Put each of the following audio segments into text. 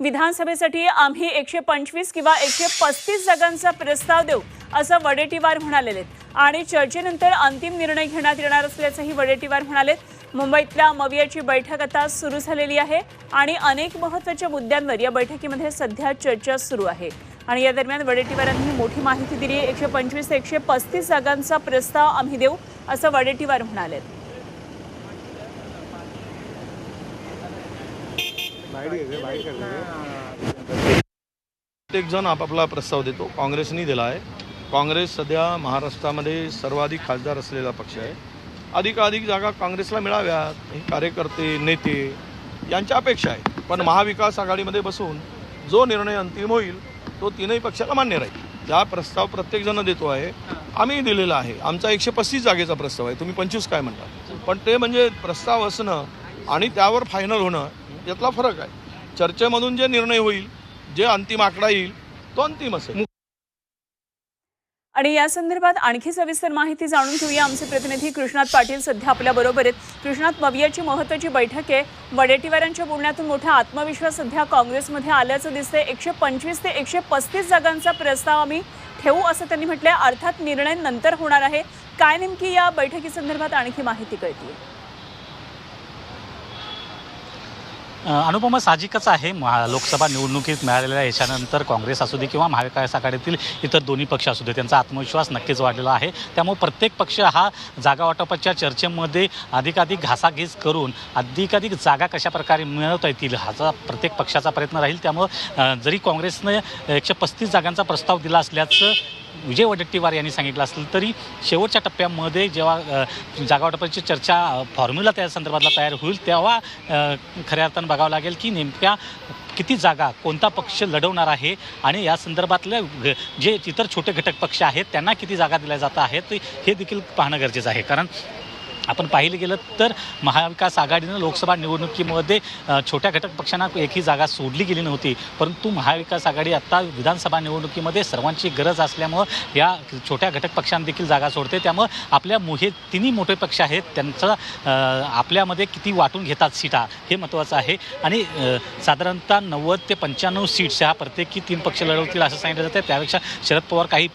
विधानसभेसाठी आम्ही एकशे पंचवीस किंवा एकशे पस्तीस जागांचा प्रस्ताव देऊ असं वडेटीवार म्हणालेले आहेत. आणि चर्चेनंतर अंतिम निर्णय घेण्यात येणार असल्याचंही वडेटीवार म्हणाले मुंबईतल्या मवियाची बैठक आता सुरू झालेली आहे आणि अनेक महत्त्वाच्या मुद्द्यांवर या बैठकीमध्ये सध्या चर्चा सुरू आहे. आणि या दरम्यान वडेट्टीवारांनी मोठी माहिती दिली आहे. एकशे पंचवीस ते एकशे पस्तीस जागांचा प्रस्ताव आम्ही देऊ असं वडेट्टीवार म्हणालेत. प्रत्येक जण आपापला प्रस्ताव देतो. काँग्रेसनी दिला आहे. काँग्रेस सध्या महाराष्ट्रामध्ये सर्वाधिक खासदार असलेला पक्ष आहे. अधिकाधिक जागा काँग्रेसला मिळाव्यात. हे कार्यकर्ते नेते यांच्या अपेक्षा आहे. पण महाविकास आघाडीमध्ये बसून जो निर्णय अंतिम होईल तो तीनही पक्षाला मान्य राहील. त्या प्रस्ताव प्रत्येकजण देतो आहे. आम्ही दिलेला आहे. आमचा एकशे पस्तीस जागेचा प्रस्ताव आहे. तुम्ही पंचवीस काय म्हणता? पण ते म्हणजे प्रस्ताव असणं आणि त्यावर फायनल होणं यातला फरक आहे. चर्चेमधून जे निर्णय होईल जे अंतिम आकडा येईल तो अंतिम असेल. आणि या संदर्भात आणखी सविस्तर माहिती जाणून घेऊया. आमचे प्रतिनिधी कृष्णात पाटील सध्या आपल्या बरोबर आहेत. कृष्णात मवियाची महत्वाची बैठक आहे. वडेट्टीवारांच्या बोलण्यातून मोठा आत्मविश्वास सध्या काँग्रेसमध्ये आल्याचं दिसतंय. एकशे पंचवीस ते एकशे पस्तीस जागांचा प्रस्ताव आम्ही ठेवू असं त्यांनी म्हटलंय. अर्थात निर्णय नंतर होणार आहे. काय नेमकी या बैठकीसंदर्भात आणखी माहिती कळतीये? अनुपमा साहजिकच आहे. महा लोकसभा निवडणुकीत मिळालेल्या यशानंतर काँग्रेस असू दे किंवा महाविकास आघाडीतील इतर दोन्ही पक्ष असू दे त्यांचा आत्मविश्वास नक्कीच वाढलेला आहे. त्यामुळे प्रत्येक पक्ष हा जागा वाटपाच्या चर्चेमध्ये अधिकाधिक घासाघीस करून अधिकाधिक जागा कशा प्रकारे मिळवता येतील ह्याचा प्रत्येक पक्षाचा प्रयत्न राहील. त्यामुळं जरी काँग्रेसनं एकशे पस्तीस जागांचा प्रस्ताव दिला असल्याचं विजय वडेट्टीवार यांनी सांगितलं असलं तरी शेवटच्या टप्प्यामध्ये जेव्हा जागावाटपाची चर्चा फॉर्म्युला त्या संदर्भातला तयार होईल तेव्हा खऱ्या अर्थानं बघावं लागेल की नेमक्या किती जागा कोणता पक्ष लढवणार आहे आणि या संदर्भातले जे इतर छोटे घटक पक्ष आहेत त्यांना किती जागा दिल्या जात आहेत हे देखील पाहणं गरजेचं आहे. कारण आपण पाहिलं गेलं तर महाविकास आघाडीनं लोकसभा निवडणुकीमध्ये छोट्या घटक पक्षांना एकही जागा सोडली गेली नव्हती. परंतु महाविकास आघाडी आत्ता विधानसभा निवडणुकीमध्ये सर्वांची गरज असल्यामुळं या छोट्या घटक पक्षांदेखील जागा सोडते. त्यामुळं आपल्या मो- हे तिन्ही मोठे पक्ष आहेत. त्यांचं आपल्यामध्ये किती वाटून घेतात सीटा हे महत्त्वाचं आहे. आणि साधारणतः नव्वद ते पंच्याण्णव सीट्स ह्या प्रत्येकी तीन पक्ष लढवतील असं सांगितलं जातं त्यापेक्षा शरद पवार काही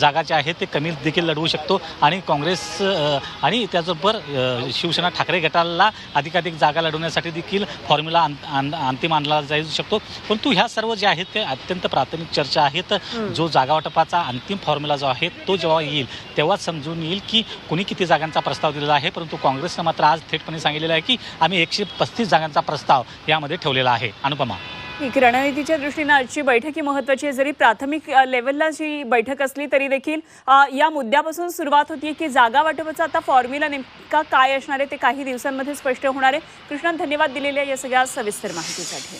जागा ज्या आहेत ते कमी देखील लढवू शकतो. आणि काँग्रेस आणि त्याचं अ, शिवसेना ठाकरे गटाला अधिकाधिक जागा लढवण्यासाठी देखील फॉर्म्युला अंतिम आणला जाऊ शकतो. परंतु ह्या सर्व जे आहेत ते अत्यंत प्राथमिक चर्चा आहेत. जो जागा वाटपाचा अंतिम फॉर्म्युला जो आहे तो जेव्हा येईल तेव्हाच समजून येईल की कुणी किती जागांचा प्रस्ताव दिलेला आहे. परंतु काँग्रेसनं मात्र आज थेटपणे सांगितलेलं आहे की आम्ही एकशे पस्तीस जागांचा प्रस्ताव यामध्ये ठेवलेला आहे. अनुपमा. ठीक रणनीतीच्या दृष्टीनं आजची बैठक ही महत्वाची आहे. जरी प्राथमिक लेवलला जी बैठक असली तरी देखील या मुद्द्यापासून सुरुवात होती की जागा वाटपाचा आता फॉर्म्युला नेमका काय असणार आहे ते काही दिवसांमध्ये स्पष्ट होणार आहे. कृष्णा धन्यवाद दिलेल्या या सगळ्या सविस्तर माहितीसाठी.